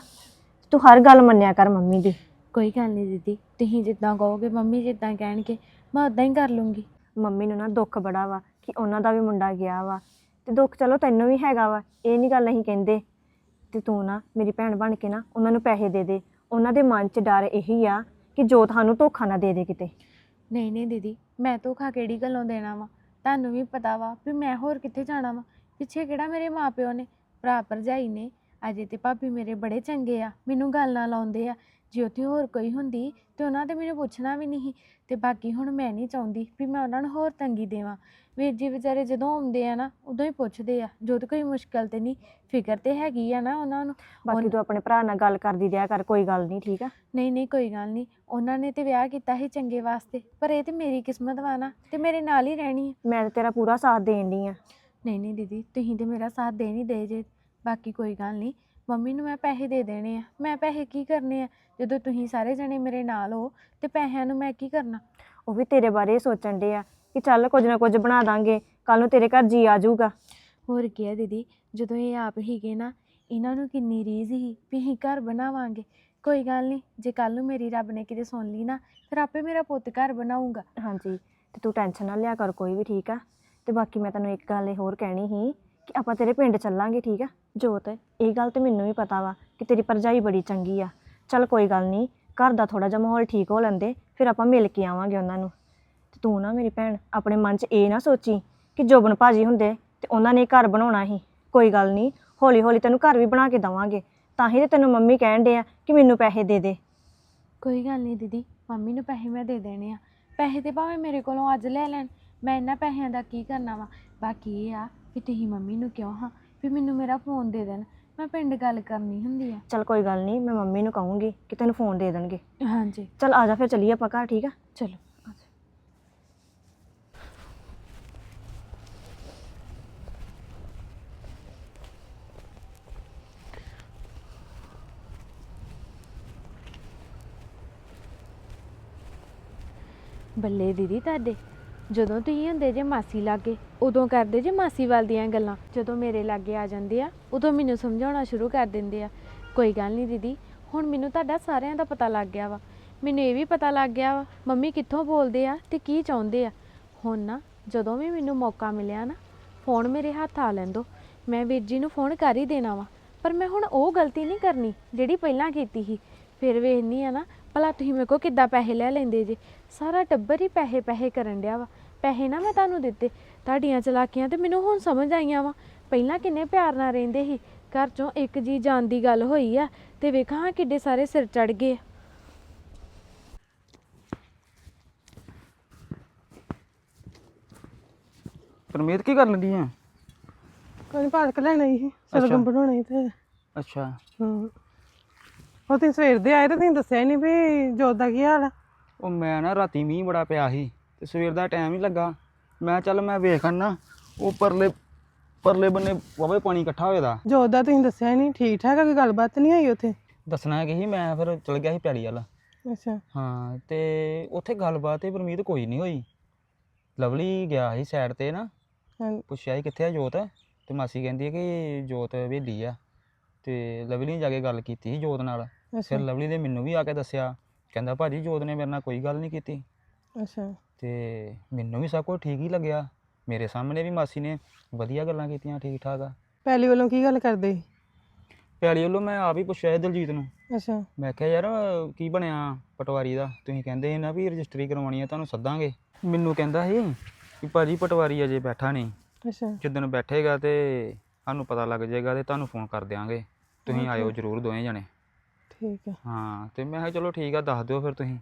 ਤੂੰ ਹਰ ਗੱਲ ਮੰਨਿਆ ਕਰ ਮੰਮੀ ਦੀ। ਕੋਈ ਗੱਲ ਨਹੀਂ ਦੀਦੀ ਤੁਸੀਂ ਜਿੱਦਾਂ ਕਹੋਗੇ ਮੰਮੀ ਜਿੱਦਾਂ ਕਹਿਣਗੇ ਮੈਂ ਉਦਾਂ ਹੀ ਕਰ ਲੂੰਗੀ। ਮੰਮੀ ਨੂੰ ਨਾ ਦੁੱਖ ਬੜਾ ਵਾ ਕਿ ਉਹਨਾਂ ਦਾ ਵੀ ਮੁੰਡਾ ਗਿਆ ਵਾ। ਤੇ ਦੁੱਖ ਚਲੋ ਤੈਨੂੰ ਵੀ ਹੈਗਾ ਵਾ ਇਹ ਨਹੀਂ ਗੱਲ ਅਸੀਂ ਕਹਿੰਦੇ। ਤੇ ਤੂੰ ਨਾ ਮੇਰੀ ਭੈਣ ਬਣ ਕੇ ਨਾ ਉਹਨਾਂ ਨੂੰ ਪੈਸੇ ਦੇ ਦੇ ਉਹਨਾਂ ਦੇ ਮਨ 'ਚ ਡਰ ਇਹੀ ਆ ਕਿ ਜੋ ਤੁਹਾਨੂੰ ਧੋਖਾ ਨਾ ਦੇ ਦੇ ਕਿਤੇ। ਨਹੀਂ ਨਹੀਂ ਦੀਦੀ, ਮੈਂ ਧੋਖਾ ਕਿਹੜੀ ਗੱਲੋਂ ਦੇਣਾ ਵਾ? ਤੁਹਾਨੂੰ ਵੀ ਪਤਾ ਵਾ ਵੀ ਮੈਂ ਹੋਰ ਕਿੱਥੇ ਜਾਣਾ ਵਾ? ਪਿੱਛੇ ਕਿਹੜਾ ਮੇਰੇ ਮਾਪਿਓ ਨੇ, ਭਰਾ ਭਰਜਾਈ ਨੇ? ਅਜੇ ਤੇ ਭਾਬੀ ਮੇਰੇ ਬੜੇ ਚੰਗੇ ਆ, ਮੈਨੂੰ ਗੱਲ ਨਾਲ ਲਾਉਂਦੇ ਆ। ਜੇ ਉੱਥੇ ਹੋਰ ਕੋਈ ਹੁੰਦੀ ਤੇ ਉਹਨਾਂ ਤੇ ਮੈਨੂੰ ਪੁੱਛਣਾ ਵੀ ਨਹੀਂ ਤੇ ਬਾਕੀ ਹੁਣ ਮੈਂ ਨਹੀਂ ਚਾਹੁੰਦੀ ਵੀ ਮੈਂ ਉਹਨਾਂ ਨੂੰ ਹੋਰ ਤੰਗੀ ਦੇਵਾਂ। ਵੀਰ ਜੀ ਵਿਚਾਰੇ ਜਦੋਂ ਆਉਂਦੇ ਆ ਨਾ ਉਦੋਂ ਹੀ ਪੁੱਛਦੇ ਆ ਜੋ ਤੇ ਕੋਈ ਮੁਸ਼ਕਲ ਤੇ ਨਹੀਂ ਫਿਕਰ ਤੇ ਹੈਗੀ ਆ ਨਾ ਉਹਨਾਂ ਨੂੰ। ਬਾਕੀ ਤੂੰ ਆਪਣੇ ਭਰਾ ਨਾਲ ਗੱਲ ਕਰਦੀ ਰਿਹਾ ਕਰ ਕੋਈ ਗੱਲ ਨਹੀਂ ਠੀਕ ਆ? ਨਹੀਂ ਨਹੀਂ ਕੋਈ ਗੱਲ ਨਹੀਂ। ਉਹਨਾਂ ਨੇ ਤੇ ਵਿਆਹ ਕੀਤਾ ਸੀ ਚੰਗੇ ਵਾਸਤੇ ਪਰ ਇਹ ਤੇ ਮੇਰੀ ਕਿਸਮਤ ਵਾ ਨਾ ਤੇ ਮੇਰੇ ਨਾਲ ਹੀ ਰਹਿਣੀ ਹੈ ਮੈਂ ਤਾਂ ਤੇਰਾ ਪੂਰਾ ਸਾਥ ਦੇਣ ਦੀ ਆ। ਨਹੀਂ ਨਹੀਂ ਦੀਦੀ ਤੁਸੀਂ ਤੇ ਮੇਰਾ ਸਾਥ ਦੇ ਨਹੀਂ ਦੇ ਜੇ ਬਾਕੀ ਕੋਈ ਗੱਲ ਨਹੀਂ। ਮੰਮੀ ਨੂੰ ਮੈਂ ਪੈਸੇ ਦੇ ਦੇਣੇ ਆ। ਮੈਂ ਪੈਸੇ ਕੀ ਕਰਨੇ ਆ? ਜਦੋਂ ਤੁਸੀਂ ਸਾਰੇ ਜਣੇ ਮੇਰੇ ਨਾਲ ਹੋ ਤੇ ਪੈਸਿਆਂ ਨੂੰ ਮੈਂ ਕੀ ਕਰਨਾ? ਉਹ ਵੀ ਤੇਰੇ ਬਾਰੇ ਸੋਚਣ ਦੇ ਆ ਕਿ ਚੱਲ ਕੁਝ ਨਾ ਕੁਝ ਬਣਾ ਦਾਂਗੇ ਕੱਲ ਨੂੰ ਤੇਰੇ ਘਰ ਜੀ ਆ ਜਾਊਗਾ। ਹੋਰ ਕੀ ਹੈ ਦੀਦੀ ਜਦੋਂ ਇਹ ਆਪ ਹੀਗੇ ਨਾ ਇਹਨਾਂ ਨੂੰ ਕਿੰਨੀ ਰੀਝ ਸੀ ਵੀ ਅਸੀਂ ਘਰ ਬਣਾਵਾਂਗੇ। ਕੋਈ ਗੱਲ ਨਹੀਂ ਜੇ ਕੱਲ ਨੂੰ ਮੇਰੀ ਰੱਬ ਨੇ ਕਿਤੇ ਸੁਣ ਲਈ ਨਾ ਫਿਰ ਆਪੇ ਮੇਰਾ ਪੁੱਤ ਘਰ ਬਣਾਊਗਾ। ਹਾਂਜੀ ਤੇ ਤੂੰ ਟੈਨਸ਼ਨ ਨਾ ਲਿਆ ਕਰ ਕੋਈ ਵੀ ਠੀਕ ਆ। ਤੇ ਬਾਕੀ ਮੈਂ ਤੈਨੂੰ ਇੱਕ ਗੱਲ ਹੋਰ ਕਹਿਣੀ ਸੀ ਕਿ ਆਪਾਂ ਤੇਰੇ ਪਿੰਡ ਚੱਲਾਂਗੇ, ਠੀਕ ਆ? ਜੋਤ, ਇਹ ਗੱਲ ਤੇ ਮੈਨੂੰ ਵੀ ਪਤਾ ਵਾ ਕਿ ਤੇਰੀ ਪਰਜਾਈ ਬੜੀ ਚੰਗੀ ਆ। ਚੱਲ ਕੋਈ ਗੱਲ ਨਹੀਂ, ਘਰ ਦਾ ਥੋੜਾ ਜਿਹਾ ਮਾਹੌਲ ਠੀਕ ਹੋ ਲੈਂਦੇ, ਫਿਰ ਆਪਾਂ ਮਿਲ ਕੇ ਆਵਾਂਗੇ ਉਹਨਾਂ ਨੂੰ। ਤੇ ਤੂੰ ਨਾ ਮੇਰੀ ਭੈਣ, ਆਪਣੇ ਮਨ 'ਚ ਇਹ ਨਾ ਸੋਚੀ ਕਿ ਜੋਬਨ ਭਾਜੀ ਹੁੰਦੇ ਤੇ ਉਹਨਾਂ ਨੇ ਘਰ ਬਣਾਉਣਾ ਸੀ। ਕੋਈ ਗੱਲ ਨਹੀਂ ਹੌਲੀ ਹੌਲੀ ਤੈਨੂੰ ਘਰ ਵੀ ਬਣਾ ਕੇ ਦਵਾਂਗੇ। ਤਾਂ ਹੀ ਤੇ ਤੈਨੂੰ ਮੰਮੀ ਕਹਿਣ ਦੇ ਆ ਕਿ ਮੈਨੂੰ ਪੈਸੇ ਦੇ ਦੇ। ਕੋਈ ਗੱਲ ਨਹੀਂ ਦੀਦੀ, ਮੰਮੀ ਨੂੰ ਪੈਸੇ ਮੈਂ ਦੇ ਦੇਣੇ ਆ। ਪੈਸੇ ਤੇ ਭਾਵੇਂ ਮੇਰੇ ਕੋਲੋਂ ਅੱਜ ਲੈ ਲੈਣ, ਮੈਂ ਇਹਨਾਂ ਪੈਸਿਆਂ ਦਾ ਕੀ ਕਰਨਾ ਵਾ? ਬਾਕੀ ਇਹ ਆ ਵੀ ਤੁਸੀਂ ਮੰਮੀ ਨੂੰ ਕਿਉਂ ਹਾਂ? ਵੀ ਮੈਨੂੰ ਮੇਰਾ ਫੋਨ ਦੇ ਦੇਣ। ਮੈਂ ਪਿੰਡ ਗੱਲ ਕਰਨੀ ਹੁੰਦੀ ਆ। ਚੱਲ ਕੋਈ ਗੱਲ ਨਹੀਂ ਮੈਂ ਮੰਮੀ ਨੂੰ ਕਹੂੰਗੀ ਕਿ ਤੈਨੂੰ ਫੋਨ ਦੇ ਦੇਣਗੇ। ਹਾਂਜੀ। ਚੱਲ ਆ ਜਾ ਫਿਰ ਚੱਲੀਏ ਆਪਾਂ ਘਰ ਠੀਕ ਆ? ਚਲੋ ਬੱਲੇ ਦੀਦੀ ਤੁਹਾਡੇ? ਜਦੋਂ ਤੁਸੀਂ ਹੁੰਦੇ ਜੇ ਮਾਸੀ ਲਾਗੇ, ਉਦੋਂ ਕਰਦੇ ਜੇ ਮਾਸੀ ਵੱਲ ਦੀਆਂ ਗੱਲਾਂ। ਜਦੋਂ ਮੇਰੇ ਲਾਗੇ ਆ ਜਾਂਦੇ ਆ, ਉਦੋਂ ਮੈਨੂੰ ਸਮਝਾਉਣਾ ਸ਼ੁਰੂ ਕਰ ਦਿੰਦੇ ਆ। ਕੋਈ ਗੱਲ ਨਹੀਂ ਦੀਦੀ, ਹੁਣ ਮੈਨੂੰ ਤੁਹਾਡਾ ਸਾਰਿਆਂ ਦਾ ਪਤਾ ਲੱਗ ਗਿਆ ਵਾ। ਮੈਨੂੰ ਇਹ ਵੀ ਪਤਾ ਲੱਗ ਗਿਆ ਵਾ, ਮੰਮੀ ਕਿੱਥੋਂ ਬੋਲਦੇ ਆ ਤੇ ਕੀ ਚਾਹੁੰਦੇ ਆ। ਹੁਣ ਨਾ, ਜਦੋਂ ਵੀ ਮੈਨੂੰ ਮੌਕਾ ਮਿਲਿਆ ਨਾ, ਫੋਨ ਮੇਰੇ ਹੱਥ ਆ ਲੈਂਦੋ ਮੈਂ ਵੀਰ ਜੀ ਨੂੰ ਫੋਨ ਕਰ ਹੀ ਦੇਣਾ ਵਾ। ਪਰ ਮੈਂ ਹੁਣ ਉਹ ਗਲਤੀ ਨਹੀਂ ਕਰਨੀ, ਜਿਹੜੀ ਪਹਿਲਾਂ ਕੀਤੀ ਸੀ। ਫਿਰ ਵੇਖਨੀ ਆ ਨਾ, ਭਲਾ ਤੁਸੀਂ ਮੇਰੇ ਕੋ ਕਿੱਦਾਂ ਪੈਸੇ ਲੈ ਲੈਂਦੇ ਜੇ? ਸਾਰਾ ਟੱਬਰ ਹੀ ਪੈਸੇ ਪੈਸੇ ਕਰਨ ਡਿਆ ਵਾ। ਪੈਸੇ ਨਾ ਮੈਂ ਤੁਹਾਨੂੰ ਦਿੱਤੇ ਤੁਹਾਡੀਆਂ ਚਲਾਕੀਆਂ ਤੇ ਮੈਨੂੰ ਹੁਣ ਸਮਝ ਆਈਆਂ ਵਾ। ਪਹਿਲਾਂ ਕਿੰਨੇ ਪਿਆਰ ਨਾਲ ਰਹਿੰਦੇ ਸੀ ਘਰ ਚੋਂ ਇੱਕ ਜੀ ਜਾਣ ਦੀ ਗੱਲ ਹੋਈ ਆ ਤੇ ਵੇਖਾਂ ਹਾਂ ਕਿੱਡੇ ਸਾਰੇ ਸਿਰ ਚੜ ਗਏ ਆ। ਪਰਮੀਤ ਕੀ ਕਰਨ ਲੱਗੀ ਆ? ਕੋਈ ਪਾਰਕ ਲੈਣਾ ਹੀ ਅੱਛਾ। ਸਰਗਮ ਬਣਾਉਣਾ ਹੀ ਤੇ। ਅੱਛਾ। ਹੂੰ। ਉਹ ਤੁਸੀਂ ਸਵੇਰ ਦੇ ਆਏ ਤੇ ਤੁਸੀਂ ਦੱਸਿਆ ਹੀ ਨਹੀਂ ਵੀ ਜੋਤ ਦਾ ਕੀ ਹਾਲ ਆ? ਉਹ ਮੈਂ ਨਾ ਰਾਤੀ ਮੀਂਹ ਬੜਾ ਪਿਆ ਸੀ ਤੇ ਸਵੇਰ ਦਾ ਟਾਈਮ ਹੀ ਲੱਗਾ। ਮੈਂ ਚੱਲ ਮੈਂ ਵੇਖਣ ਨਾ ਉਹ ਪਰਲੇ ਪਰਲੇ ਬੰਨੇ ਵਾਵੇ ਪਾਣੀ ਇਕੱਠਾ ਹੋਇਆ ਦਾ। ਜੋਤ ਦਾ ਤੁਸੀਂ ਦੱਸਿਆ ਹੀ ਨਹੀਂ ਠੀਕ ਠਾਕ ਆ ਕੋਈ ਗੱਲਬਾਤ ਨਹੀਂ ਹੋਈ ਉੱਥੇ? ਦੱਸਣਾ ਕਿ ਸੀ ਮੈਂ ਫਿਰ ਚਲ ਗਿਆ ਸੀ ਪੈਲੀ ਵੱਲ। ਅੱਛਾ। ਹਾਂ ਤੇ ਉੱਥੇ ਗੱਲਬਾਤ ਤੇ ਪਰਮੀਤ ਕੋਈ ਨਹੀਂ ਹੋਈ। ਲਵਲੀ ਗਿਆ ਸੀ ਸਾਈਡ ਤੇ ਨਾ ਹਾਂ। ਪੁੱਛਿਆ ਸੀ ਕਿੱਥੇ ਆ ਜੋਤ ਤੇ ਮਾਸੀ ਕਹਿੰਦੀ ਹੈ ਕਿ ਜੋਤ ਹਵੇਲੀ ਆ। ਤੇ ਲਵਲੀ ਨੇ ਜਾ ਕੇ ਗੱਲ ਕੀਤੀ ਸੀ ਜੋਤ ਨਾਲ। ਅੱਛਾ। ਫਿਰ ਲਵਲੀ ਨੇ ਮੈਨੂੰ ਵੀ ਆ ਕੇ ਦੱਸਿਆ ਕਹਿੰਦਾ ਭਾਜੀ ਜੋਤ ਨੇ ਮੇਰੇ ਨਾਲ ਕੋਈ ਗੱਲ ਨਹੀਂ ਕੀਤੀ ਅੱਛਾ। ਤੇ ਮੈਨੂੰ ਵੀ ਸਭ ਕੁਝ ਠੀਕ ਹੀ ਲੱਗਿਆ। ਮੇਰੇ ਸਾਹਮਣੇ ਵੀ ਮਾਸੀ ਨੇ ਵਧੀਆ ਗੱਲਾਂ ਕੀਤੀਆਂ ਠੀਕ ਠਾਕ ਆ। ਪਹਿਲੀ ਵੱਲੋਂ ਕੀ ਗੱਲ ਕਰਦੇ ਸੀ? ਵੱਲੋਂ ਮੈਂ ਆਪ ਹੀ ਪੁੱਛਿਆ ਸੀ ਦਲਜੀਤ ਨੂੰ। ਅੱਛਾ। ਮੈਂ ਕਿਹਾ ਯਾਰ ਕੀ ਬਣਿਆ ਪਟਵਾਰੀ ਦਾ? ਤੁਸੀਂ ਕਹਿੰਦੇ ਸੀ ਨਾ ਵੀ ਰਜਿਸਟਰੀ ਕਰਵਾਉਣੀ ਆ ਤੁਹਾਨੂੰ ਸੱਦਾਂਗੇ। ਮੈਨੂੰ ਕਹਿੰਦਾ ਸੀ ਕਿ ਭਾਜੀ ਪਟਵਾਰੀ ਅਜੇ ਬੈਠਾ ਨਹੀਂ। ਅੱਛਾ। ਜਿੱਦਣ ਬੈਠੇਗਾ ਤੇ ਸਾਨੂੰ ਪਤਾ ਲੱਗ ਜਾਏਗਾ ਤੇ ਤੁਹਾਨੂੰ ਫੋਨ ਕਰ ਦਿਆਂਗੇ। ਤੁਸੀਂ ਆਇਓ ਜ਼ਰੂਰ ਦੋਵੇਂ ਜਣੇ। ਠੀਕ ਆ। ਹਾਂ ਤੇ ਮੈਂ ਕਿਹਾ ਚਲੋ ਠੀਕ ਆ ਦੱਸ ਦਿਓ ਫਿਰ ਤੁਸੀਂ।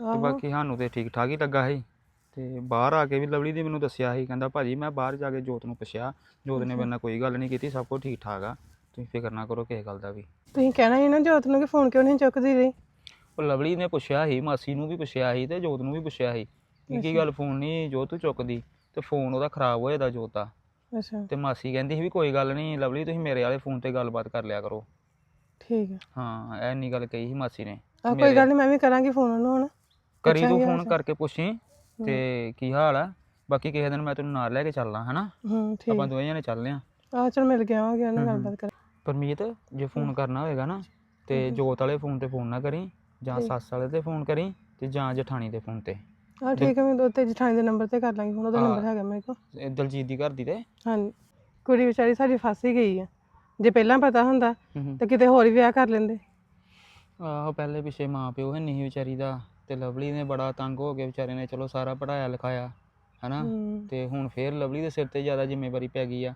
ਤੇ ਆਹੋ। ਬਾਕੀ ਸਾਨੂੰ ਤੇ ਠੀਕ ਠਾਕ ਹੀ ਲੱਗਾ ਸੀ। ਤੇ ਬਾਹਰ ਆ ਕੇ ਵੀ ਲਵਲੀ ਨੇ ਮੈਨੂੰ ਦੱਸਿਆ ਸੀ ਕਹਿੰਦਾ ਭਾਜੀ ਮੈਂ ਬਾਹਰ ਜਾ ਕੇ ਜੋਤ ਨੂੰ ਪੁੱਛਿਆ ਜੋਤ ਨੇ ਮੇਰੇ ਨਾਲ ਕੋਈ ਗੱਲ ਨਹੀਂ ਕੀਤੀ ਸਭ ਕੁਝ ਠੀਕ ਠਾਕ ਆ। ਤੁਸੀਂ ਫਿਕਰ ਨਾ ਕਰੋ ਕਿਸੇ ਗੱਲ ਦਾ ਵੀ। ਤੁਸੀਂ ਕਹਿਣਾ ਸੀ ਨਾ ਜੋਤ ਨੂੰ ਕਿ ਫੋਨ ਕਿਉਂ ਨਹੀਂ ਚੁੱਕਦੀ ਰਹੀ? ਉਹ ਲਵਲੀ ਨੇ ਪੁੱਛਿਆ ਸੀ ਮਾਸੀ ਨੂੰ ਵੀ ਪੁੱਛਿਆ ਸੀ ਤੇ ਜੋਤ ਨੂੰ ਵੀ ਪੁੱਛਿਆ ਸੀ ਕਿ ਕੀ ਗੱਲ ਫੋਨ ਨਹੀਂ ਜੋਤ ਤੂੰ ਚੁੱਕਦੀ? ਤੇ ਫੋਨ ਉਹਦਾ ਖਰਾਬ ਹੋਇਆ ਦਾ ਜੋਤ ਦਾ। ਅੱਛਾ। ਤੇ ਮਾਸੀ ਕਹਿੰਦੀ ਸੀ ਵੀ ਕੋਈ ਗੱਲ ਨਹੀਂ ਲਵਲੀ ਤੁਸੀਂ ਮੇਰੇ ਵਾਲੇ ਫੋਨ ਤੇ ਗੱਲਬਾਤ ਕਰ ਲਿਆ ਕਰੋ। ਠੀਕ ਹਾਂ ਐ ਨਹੀਂ ਗੱਲ ਕਹੀ ਸੀ ਮਾਸੀ ਨੇ। ਆ ਕੋਈ ਗੱਲ ਨਹੀਂ ਮੈਂ ਵੀ ਕਰਾਂਗੀ ਫੋਨ ਉਹਨੂੰ ਹੁਣ। ਕਰੀ ਤੂੰ ਪੁੱਛਾਂਗੇ ਫੋਨ ਕਰਕੇ ਪੁੱਛੀ ਤੇ ਕੀ ਹਾਲ ਆ? ਬਾਕੀ ਕਿਸੇ ਦਿਨ ਮੈਂ ਤੈਨੂੰ ਨਾਲ ਲੈ ਕੇ ਚੱਲਦਾ ਹਨਾ? ਹੂੰ ਠੀਕ। ਆਪਾਂ ਦੋਵੇਂ ਜਣੇ ਚੱਲਦੇ ਆਂ। ਆ ਚਲ ਮਿਲ ਕੇ ਆਵਾਂਗੇ ਉਹਨੇ ਗੱਲਬਾਤ ਕਰ ਪਰਮੀਤ ਜੇ ਫੋਨ ਕਰਨਾ ਹੋਏਗਾ ਨਾ ਤੇ ਜੋਤ ਵਾਲੇ ਫੋਨ ਤੇ ਫੋਨ ਨਾ ਕਰੀ ਜਾਂ ਸੱਸ ਵਾਲੇ ਤੇ ਫੋਨ ਕਰੀ ਤੇ ਜਾਂ ਜਠਾਣੀ ਦੇ ਫੋਨ ਤੇ। ਆ ਠੀਕ ਆ ਮੈਂ ਉੱਤੇ ਜਠਾਣੀ ਦੇ ਨੰਬਰ ਤੇ ਕਰ ਲਾਂਗੀ ਹੁਣ ਉਹਦਾ ਹਾਂ। ਨੰਬਰ ਹੈਗਾ ਮੇਰੇ ਕੋਲ। ਇਹ ਦਲਜੀਤ ਦੀ ਘਰ ਦੀ ਤੇ। ਹਾਂ ਕੁੜੀ ਵਿਚਾਰੀ ਸਾਡੀ ਫਸ ਹੀ ਗਈ ਆ। ਜੇ ਪਹਿਲਾਂ ਪਤਾ ਹੁੰਦਾ ਹੂੰ ਤਾਂ ਕਿਤੇ ਹੋਰ ਹੀ ਵਿਆਹ ਕਰ ਲੈਂਦੇ। ਆਹੋ ਪਹਿਲੇ ਪਿੱਛੇ ਮਾਂ ਪਿਓ ਹੈ ਨਹੀਂ ਵਿਚਾਰੀ ਦਾ ਤੇ ਲਵਲੀ ਨੇ ਬੜਾ ਤੰਗ ਹੋ ਕੇ ਵਿਚਾਰੇ ਨੇ ਚਲੋ ਸਾਰਾ ਪੜਾਇਆ ਲਿਖਾਇਆ ਹਨਾ? ਹੂੰ। ਤੇ ਹੁਣ ਫੇਰ ਲਵਲੀ ਦੇ ਸਿਰ ਤੇ ਜ਼ਿਆਦਾ ਜ਼ਿੰਮੇਵਾਰੀ ਪੈ ਗਈ ਆ।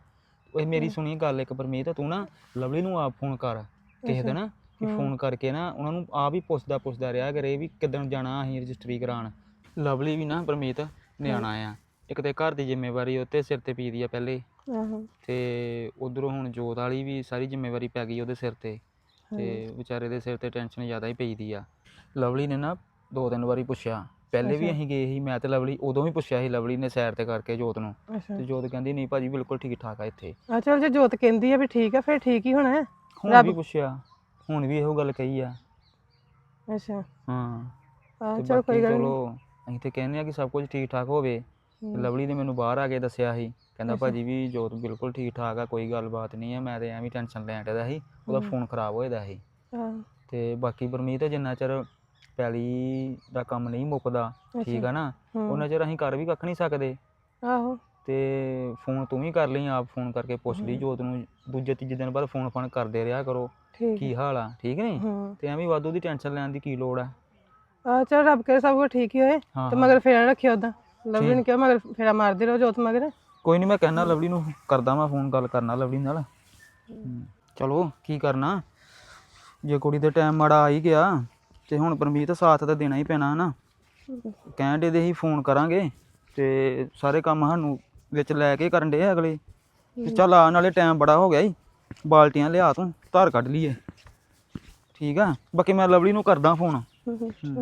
ਓਏ ਮੇਰੀ ਸੁਣੀ ਗੱਲ ਇੱਕ ਪਰਮੀਤ ਤੂੰ ਨਾ ਲਵਲੀ ਨੂੰ ਆਪ ਫੋਨ ਕਰ ਕਿਸੇ ਦਿਨ ਕਿ ਫੋਨ ਕਰਕੇ ਨਾ ਉਹਨਾਂ ਨੂੰ ਆਪ ਹੀ ਪੁੱਛਦਾ ਪੁੱਛਦਾ ਰਿਹਾ ਕਰੇ ਵੀ ਕਿੱਦਣ ਜਾਣਾ ਅਸੀਂ ਰਜਿਸਟਰੀ ਕਰਾਉਣ। ਲਵਲੀ ਵੀ ਨਾ ਪਰਮੀਤ ਨਿਆਣਾ ਆ। ਇੱਕ ਤੇ ਘਰ ਦੀ ਜ਼ਿੰਮੇਵਾਰੀ ਉੱਤੇ ਸਿਰ ਤੇ ਪੀਦੀ ਆ ਪਹਿਲੇ। ਆਹੋ। ਤੇ ਉਧਰੋਂ ਹੁਣ ਜੋਤ ਵਾਲੀ ਵੀ ਸਾਰੀ ਜ਼ਿੰਮੇਵਾਰੀ ਪੈ ਗਈ ਉਹਦੇ ਸਿਰ ਤੇ। ਤੇ ਵਿਚਾਰੇ ਦੇ ਸਿਰ ਤੇ ਟੈਨਸ਼ਨ ਜ਼ਿਆਦਾ ਹੀ ਪਈਦੀ ਆ। ਲਵਲੀ ਨੇ ਨਾ ਦੋ ਤਿੰਨ ਵਾਰੀ ਪੁੱਛਿਆ। ਪਹਿਲੇ ਵੀ ਅਸੀਂ ਗਏ ਸੀ ਮੈਂ ਤੇ ਲਵਲੀ ਉਦੋਂ ਵੀ ਪੁੱਛਿਆ ਸੀ ਲਵਲੀ ਨੇ ਸੈਰ ਤੇ ਕਰਕੇ ਜੋਤ ਨੂੰ। ਅੱਛਾ। ਤੇ ਜੋਤ ਕਹਿੰਦੀ ਨਹੀਂ ਭਾਜੀ ਬਿਲਕੁਲ ਠੀਕ ਠਾਕ ਆ ਇੱਥੇ। ਆ ਚਲ ਜੇ ਜੋਤ ਕਹਿੰਦੀ ਆ ਵੀ ਠੀਕ ਆ ਫਿਰ ਠੀਕ ਹੀ ਹੋਣਾ ਹੈ। ਹੁਣ ਵੀ ਪੁੱਛਿਆ। ਹੁਣ ਵੀ ਇਹੋ ਗੱਲ ਕਹੀ ਆ। ਅੱਛਾ। ਹਾਂ। ਆ ਤੇ ਚਲ ਕੋਈ ਗੱਲ ਨਹੀਂ ਚਲੋ ਅਸੀਂ ਤੇ ਕਹਿੰਦੇ ਆ ਕਿ ਸਭ ਕੁਝ ਠੀਕ ਠਾਕ ਹੋਵੇ। ਲਵਲੀ ਨੇ ਮੈਨੂੰ ਬਾਹਰ ਆ ਕੇ ਦੱਸਿਆ ਸੀ ਕਹਿੰਦਾ ਭਾਜੀ ਵੀ ਜੋਤ ਬਿਲਕੁਲ ਠੀਕ ਠਾਕ ਆ ਕੋਈ ਗੱਲਬਾਤ ਨਹੀਂ ਆ ਮੈਂ ਤੇ ਐਵੇਂ ਟੈਨਸ਼ਨ ਲੈਣ ਡਿਆ ਸੀ ਉਹਦਾ ਫੋਨ ਖਰਾਬ ਹੋਇਆ ਦਾ ਸੀ। ਤੇ ਬਾਕੀ ਪਰਮੀਤ ਜਿੰਨਾ ਚਿਰ ਪੈਲੀ ਦਾ ਕੰਮ ਨਹੀਂ ਮੁੱਕਦਾ ਠੀਕ ਆ ਨਾ। ਉਹਨਾਂ ਚਿਰ ਅਸੀਂ ਕਰ ਵੀ ਕੱਖ ਨਹੀਂ ਸਕਦੇ। ਆਹੋ। ਤੇ ਫੋਨ ਤੂੰ ਵੀ ਕਰ ਲਈ ਆਪ ਫੋਨ ਕਰਕੇ ਪੁੱਛ ਲਈ ਜੋਤ ਨੂੰ ਦੂਜੇ ਤੀਜੇ ਦਿਨ ਬਾਅਦ ਫੋਨ ਫਾਨ ਕਰਦੇ ਰਿਹਾ ਕਰੋ ਕੀ ਹਾਲ ਆ ਠੀਕ ਨਹੀਂ? ਤੇ ਐਵੇਂ ਵਾਧੂ ਦੀ ਟੈਨਸ਼ਨ ਲੈਣ ਦੀ ਕੀ ਲੋੜ ਆ? ਆ ਚਲ ਰੱਬ ਕਰੇ ਸਭ ਕੁਝ ਠੀਕ ਹੀ ਹੋਏ ਤੇ। ਮਗਰ ਫੇਰਾ ਰੱਖਿਓ ਉਦਾਂ ਲਵਲੀ ਨੇ ਕਿਹਾ ਮਗਰ ਫੇਰਾ ਮਾਰਦੇ ਰਹੋ ਜੋਤ ਮਗਰ। ਕੋਈ ਨਹੀਂ ਮੈਂ ਕਹਿਣਾ ਲਵਲੀ ਨੂੰ ਕਰਦਾ ਮੈਂ ਫੋਨ ਗੱਲ ਕਰਨਾ ਲਵਲੀ ਨਾਲ। ਹਮ, ਚਲੋ ਕੀ ਕਰਨਾ? ਜੇ ਕੁੜੀ ਦੇ ਟਾਈਮ ਮਾੜਾ ਆ ਹੀ ਗਿਆ ਤੇ ਹੁਣ ਪਰਮੀਤ ਸਾਥ ਤਾਂ ਦੇਣਾ ਹੀ ਪੈਣਾ ਹਨਾ? ਕਹਿਣ ਦੇ ਦੇ ਹੀ ਫੋਨ ਕਰਾਂਗੇ ਤੇ ਸਾਰੇ ਕੰਮ ਸਾਨੂੰ ਵਿੱਚ ਲੈ ਕੇ ਕਰਨ ਦੇ ਅਗਲੇ। ਤੇ ਚੱਲ ਆ ਨਾਲੇ ਟਾਈਮ ਬੜਾ ਹੋ ਗਿਆ ਈ। ਬਾਲਟੀਆਂ ਲਿਆ ਤੂੰ ਧਾਰ ਕੱਢ ਲਈਏ। ਠੀਕ ਆ? ਬਾਕੀ ਮੈਂ ਲਵਲੀ ਨੂੰ ਕਰਦਾ ਫੋਨ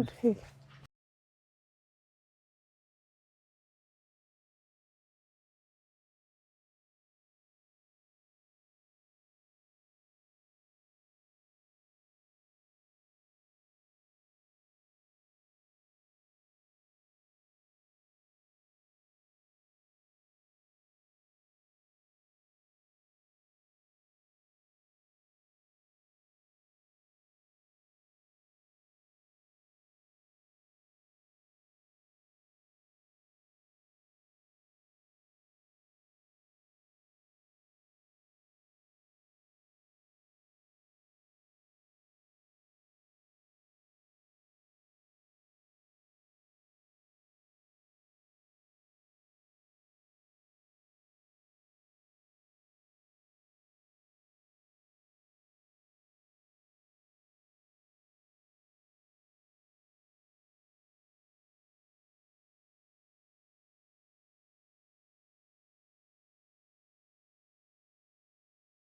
ਠੀਕ।